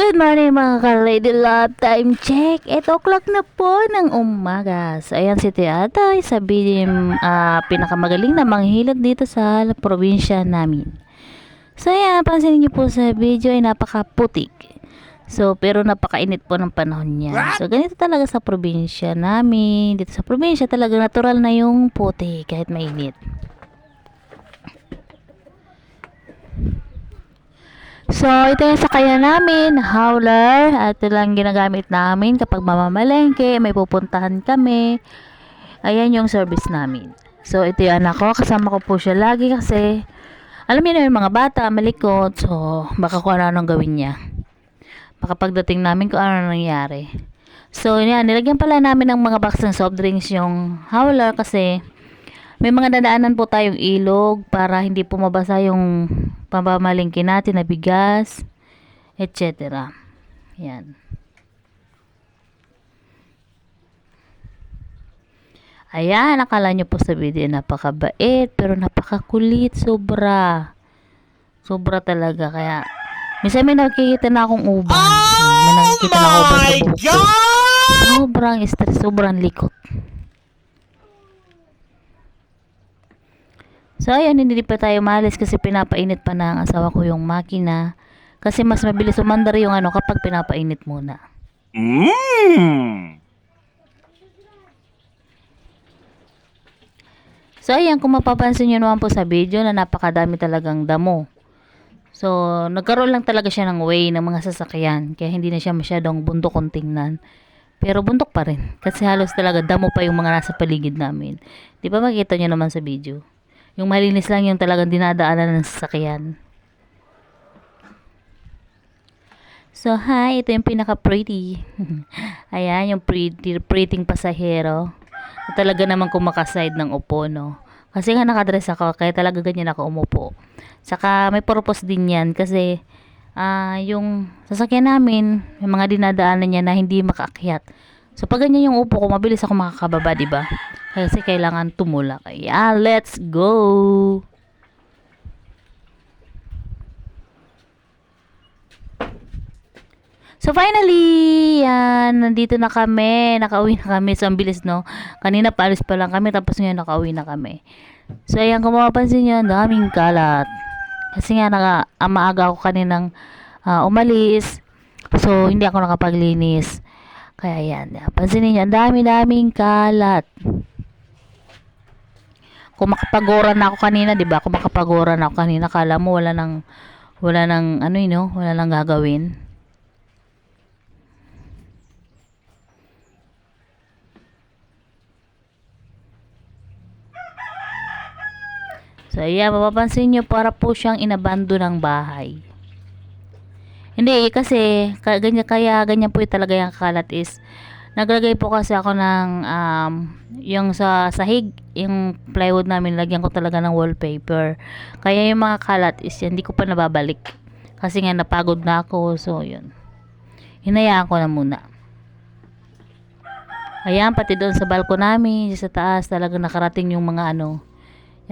Good morning mga ka-lady love time check. 8 o'clock na po ng umaga. So ayan si Tiatay, sabi uh, pinakamagaling na manghilot dito sa probinsya namin. So ayan, pansin niyo po sa video ay napakaputik. So pero napakainit po ng panahon niya. So ganito talaga sa probinsya namin. Dito sa probinsya talaga natural na yung puti kahit mainit. So, ito yung sakaya namin, howler. Ito lang ginagamit namin kapag mamamalengke, may pupuntahan kami. Ayan yung service namin. So, ito yung anak ko. Kasama ko po siya lagi kasi alam niyo na yung mga bata, malikot. So, baka kung ano anong gawin niya. Baka pagdating namin kung ano nangyari. So, yan. Nilagyan pala namin ng mga box ng soft drinks yung howler kasi may mga dadaanan po tayong ilog para hindi po mabasa yung pamamalingkin natin na bigas, etc. Yan. Ayan, akala nyo po sa video napakabait, pero napakakulit, sobra. Sobra talaga, kaya, minsan may nakikita na akong uban. Oh may nakikita na akong uban sa my buhok! Sobrang stress, sobrang likot. So, ayun, hindi pa tayo malis kasi pinapainit pa ng asawa ko yung makina. Kasi mas mabilis umandar yung ano kapag pinapainit muna. Mmm! So, ayan, kung mapapansin nyo naman po sa video na napakadami talagang damo. So, nagkaroon lang talaga siya ng way ng mga sasakyan. Kaya hindi na siya masyadong bundok kung tingnan. Pero bundok pa rin. Kasi halos talaga damo pa yung mga nasa paligid namin. Di ba makita nyo naman sa video? Yung malinis lang yung talagang dinadaanan ng sasakyan. So, hi. Ito yung pinaka-pretty. Ayan, yung pretty, pretty pasahero. Talaga naman kumakaside ng upo, no? Kasi nga nakadress ako, kaya talaga ganyan ako umupo. Saka may purpose din yan kasi ah yung sasakyan namin, may mga dinadaanan niya na hindi makaakyat. So pag ganyan yung upo ko, mabilis ako makakababa, di ba? Kasi kailangan tumulak. Kaya let's go! So finally, yan, nandito na kami, nakauwi na kami. So ang bilis no, kanina paalis pa lang kami, tapos ngayon nakauwi na kami. So ayan, kung mapapansin nyo, daming kalat. Kasi nga, naka, maaga ako kaninang ah, umalis. So hindi ako nakapaglinis. Kaya yan, pansin niyo, ang dami-daming kalat. Kung makapagoran na ako kanina, 'di ba? Kung makapagoran ako kanina, kala mo wala nang wala nang ano yun, no? wala nang gagawin. So, ayan, mapapansin nyo, para po siyang inabando ng bahay. Hindi, kasi, ka, ganyan, kaya ganyan po yung talaga yung kalat is, naglagay po kasi ako ng, um, yung sa sahig, yung plywood namin, lagyan ko talaga ng wallpaper. Kaya yung mga kalat is, hindi ko pa nababalik. Kasi nga, napagod na ako, so, yun. Hinayaan ko na muna. Ayan, pati doon sa balko namin, sa taas, talaga nakarating yung mga ano,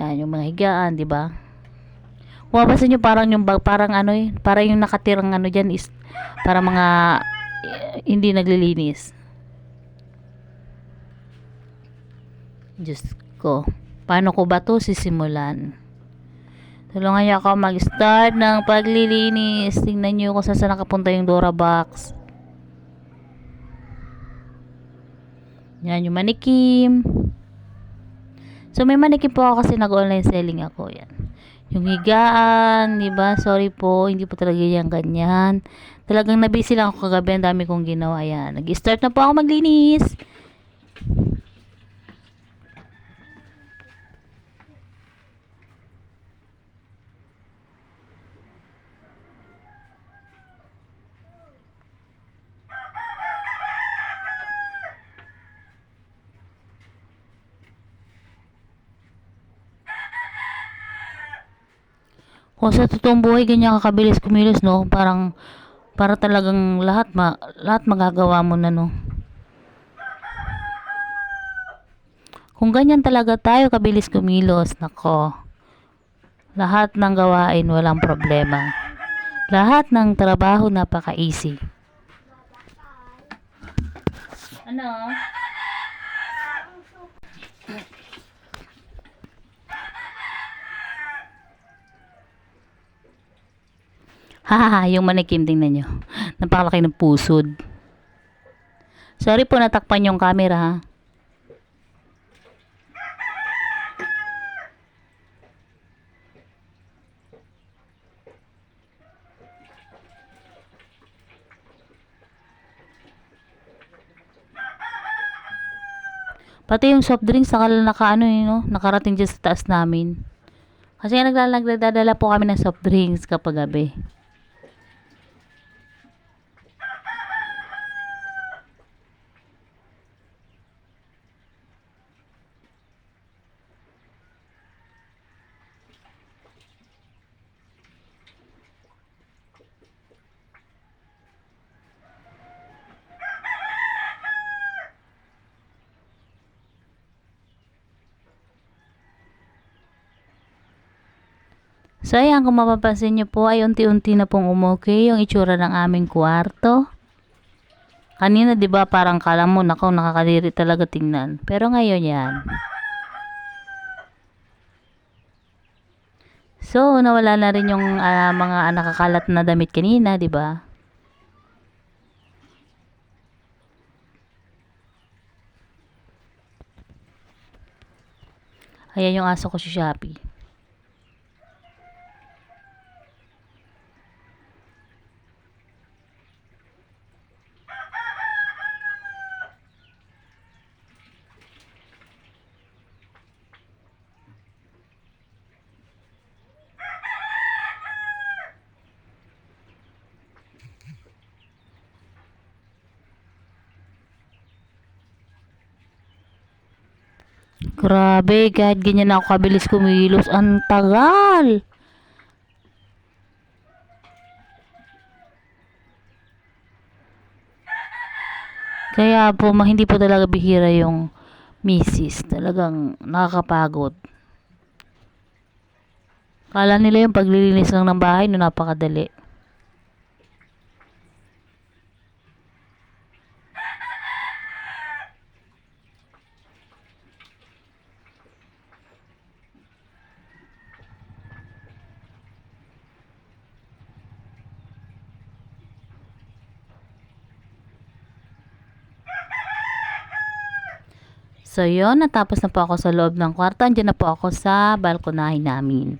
yan, yung mga higaan, di ba? Mapapansin nyo, parang yung bag, parang ano eh, parang yung nakatirang ano dyan is, para mga eh, hindi naglilinis. Diyos ko. Paano ko ba to sisimulan? Tulungan niyo ako mag-start ng paglilinis. Tingnan niyo kung saan nakapunta yung Dora box. Yan yung manikim. So may manikin po ako kasi nag-online selling ako. Yan. Yung higaan, di ba? Sorry po, hindi po talaga yan ganyan. Talagang nabisi lang ako kagabi, ang dami kong ginawa. Yan. Nag-start na po ako maglinis. Kung sa totoong buhay ganyan kakabilis kumilos no, parang para talagang lahat ma, lahat magagawa mo na no. Kung ganyan talaga tayo kabilis kumilos, nako. Lahat ng gawain walang problema. Lahat ng trabaho napaka-easy. Ano? Hahaha, yung manikim tingnan nyo. Napakalaki ng pusod. Sorry po natakpan yung camera ha. Pati yung soft drinks naka, naka ano yun, no? nakarating dyan sa taas namin. Kasi nagdadala po kami ng soft drinks kapag gabi. So ayan, kung mapapansin nyo po ay unti-unti na pong umuki yung itsura ng aming kwarto. Kanina 'di ba parang kala mo nakaw nakakadiri talaga tingnan. Pero ngayon 'yan. So nawala na rin yung ah, mga nakakalat na damit kanina, 'di ba? Ayan yung aso ko si Shopee. Grabe, kahit ganyan ako kabilis kumilos, ang tagal. Kaya po, hindi po talaga bihira yung misis. Talagang nakakapagod. Kala nila yung paglilinis lang ng bahay, no napakadali. So, yun. Natapos na po ako sa loob ng kwarto. Andiyan na po ako sa balkonahe namin.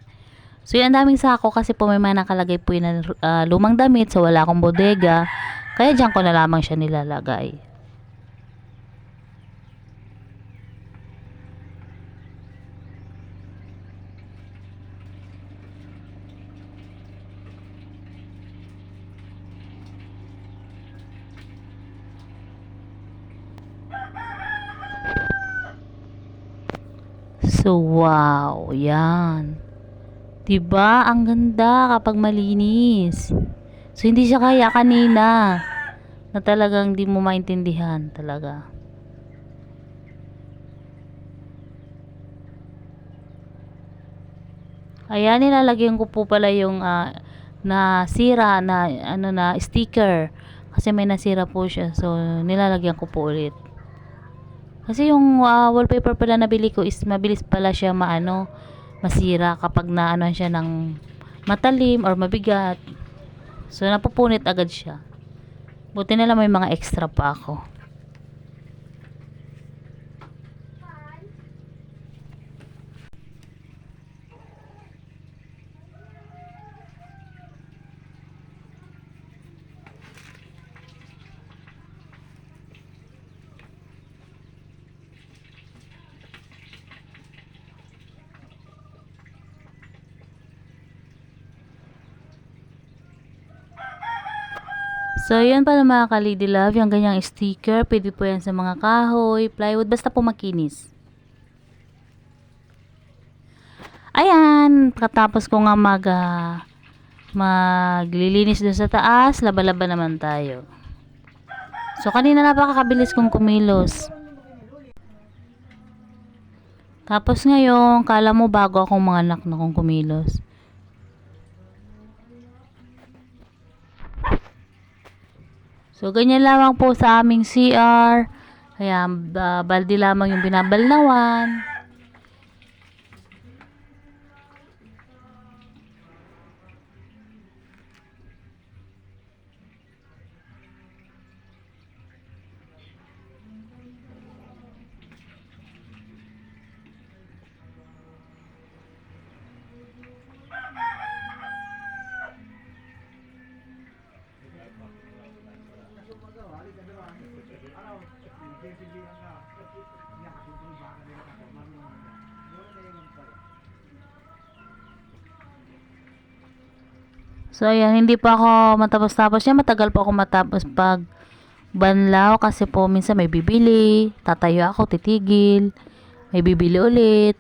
So, yun. Ang daming sako kasi po may mga nakalagay po yun na ah, lumang damit. So, wala akong bodega. Kaya dyan ko na lamang siya nilalagay. So, wow. Yan. Diba? Ang ganda kapag malinis. So, hindi siya kaya kanina. Na talagang di mo maintindihan talaga. Ayan, nilalagyan ko po pala yung ah, na sira na ano na sticker. Kasi may nasira po siya. So, nilalagyan ko po ulit. Kasi yung ah, wallpaper pala nabili ko is mabilis pala siya maano, masira kapag naano siya ng matalim or mabigat. So napupunit agad siya. Buti na lang may mga extra pa ako. So, yun pala mga kalidi love, yung ganyang sticker, pwede po yan sa mga kahoy, plywood, basta po makinis. Ayan, katapos ko nga mag, ah, maglilinis doon sa taas, laba-laba naman tayo. So, kanina napakakabilis kong kumilos. Tapos ngayon, kala mo bago akong mga anak na kong kumilos. So, ganyan lamang po sa aming CR. Kaya, ba- baldi lamang yung binabalnawan. So, ayan, hindi pa ako matapos-tapos yan. Matagal pa ako matapos pag banlaw kasi po minsan may bibili. Tatayo ako, titigil. May bibili ulit.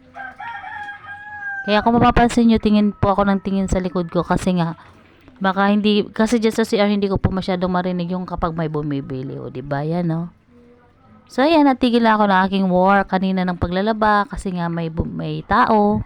Kaya kung mapapansin nyo, tingin po ako ng tingin sa likod ko kasi nga, baka hindi, kasi dyan sa CR hindi ko po masyadong marinig yung kapag may bumibili. O, di ba yan, no? So, ayan, natigil na ako ng aking work kanina ng paglalaba kasi nga may, may tao.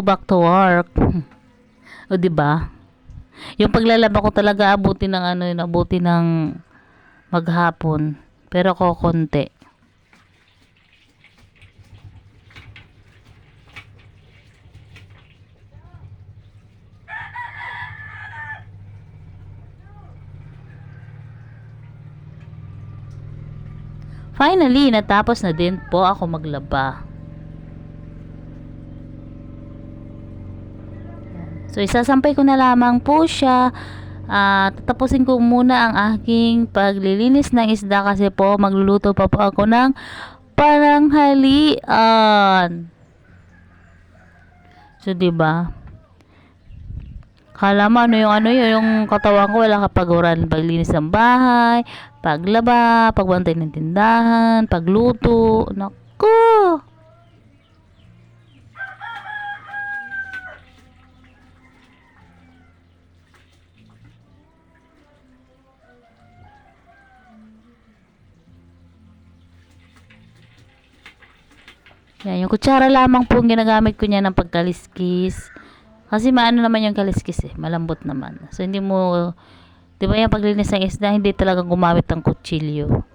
Back to work. o, di ba? Yung paglalaba ko talaga abuti ng ano, yun, abuti ng maghapon. Pero ko konti. Finally, natapos na din po ako maglaba. So, isasampay ko na lamang po siya. At tatapusin ko muna ang aking paglilinis ng isda kasi po magluluto pa po ako ng paranghalian. So, 'di ba? Kala mo ano yung ano yun, yung katawan ko wala kapaguran. Paglinis ng bahay, paglaba, pagbantay ng tindahan, pagluto. Naku! Yan, yung kutsara lamang po ginagamit ko niya ng pagkaliskis. Kasi maano naman yung kaliskis eh, malambot naman. So hindi mo, di ba yung paglinis ng isda, hindi talaga gumamit ng kutsilyo.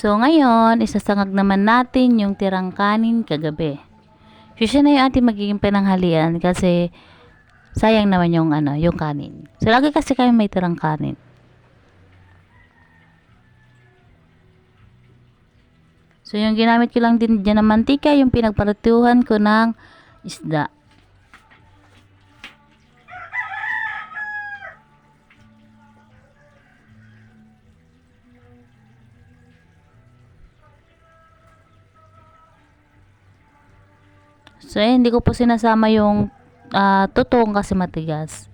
So ngayon, isasangag naman natin yung tirang kanin kagabi. So siya na yung ating magiging pananghalian kasi sayang naman yung ano, yung kanin. So lagi kasi kami may tirang kanin. So yung ginamit ko lang din dyan ng mantika, yung pinagparatuhan ko ng isda. So, eh, hindi ko po sinasama yung ah, tutong kasi matigas.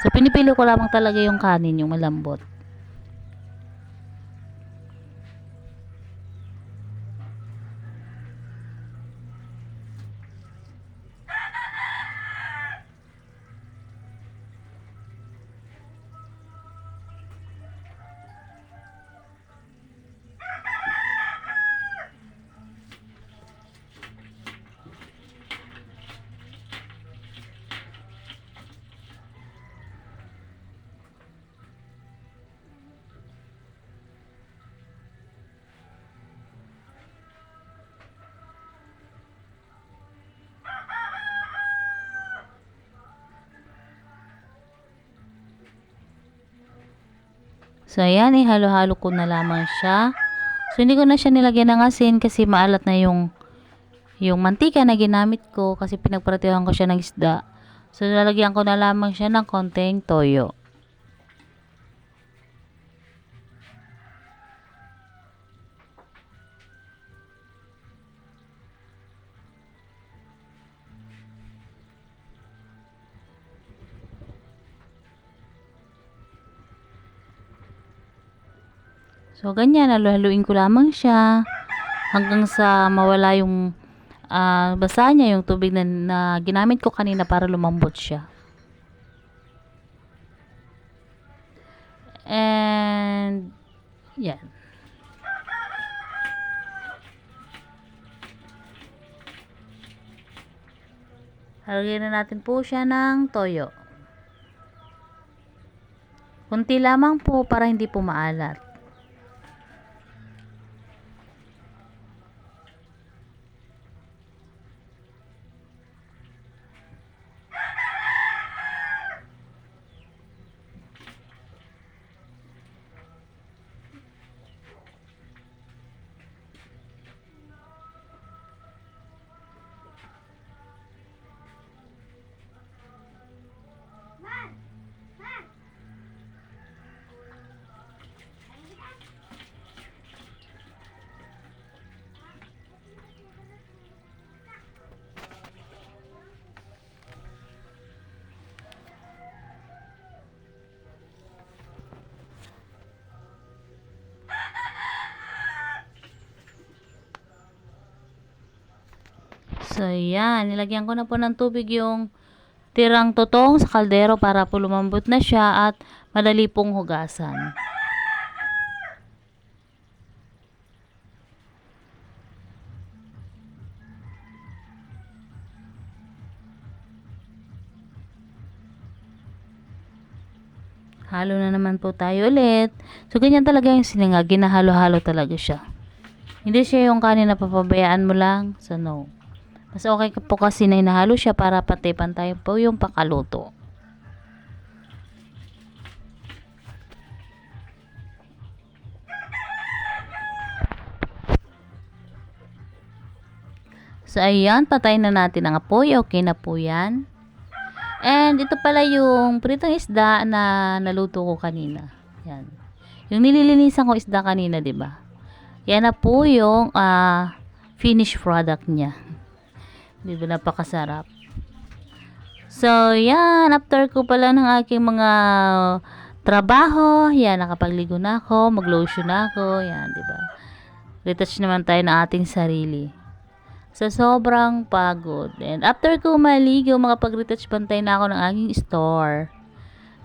So, pinipili ko lamang talaga yung kanin, yung malambot. So, ayan, eh, halo-halo ko na lamang siya. So, hindi ko na siya nilagyan ng asin kasi maalat na yung yung mantika na ginamit ko kasi pinagpratihan ko siya ng isda. So, lalagyan ko na lamang siya ng konting toyo. So, ganyan, halu-haluin ko lamang siya hanggang sa mawala yung ah, basa niya, yung tubig na, na ginamit ko kanina para lumambot siya. And, yan. Halagyan na natin po siya ng toyo. Kunti lamang po para hindi po maalat. So, yan. Nilagyan ko na po ng tubig yung tirang totong sa kaldero para po lumambot na siya at madali pong hugasan. Halo na naman po tayo ulit. So, ganyan talaga yung sininga. Ginahalo-halo talaga siya. Hindi siya yung kanin na papabayaan mo lang. So, no. Mas okay po kasi na inahalo siya para pantay-pantay po yung pakaluto. So, ayan, patay na natin ang apoy. Okay na po yan. And ito pala yung pritong isda na naluto ko kanina. Yan. Yung nililinisan ko isda kanina, 'di ba? Yan na po yung ah, finished product niya. 'Di ba napakasarap? So, yan, after ko pala ng aking mga trabaho, yan, nakapagligo na ako, maglotion na ako, yan, 'di ba? Retouch naman tayo ng ating sarili sa sobrang pagod. And after ko maligo, makapag-retouch bantay na ako ng aking store.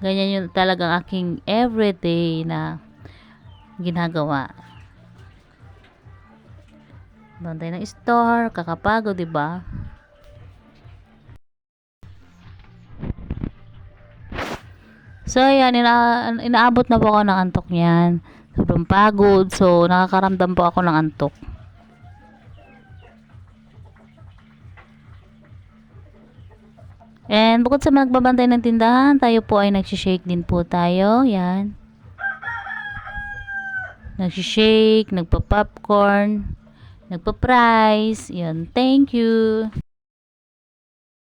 Ganyan yung talagang aking everyday na ginagawa. Bantay ng store, kakapagod, di ba? So, ayan, ina inaabot na po ako ng antok niyan. Sobrang pagod, so nakakaramdam po ako ng antok. And bukod sa nagbabantay ng tindahan, tayo po ay nagsishake din po tayo. Yan. Nagsishake, nagpa-popcorn, nagpa-price. Yan. Thank you.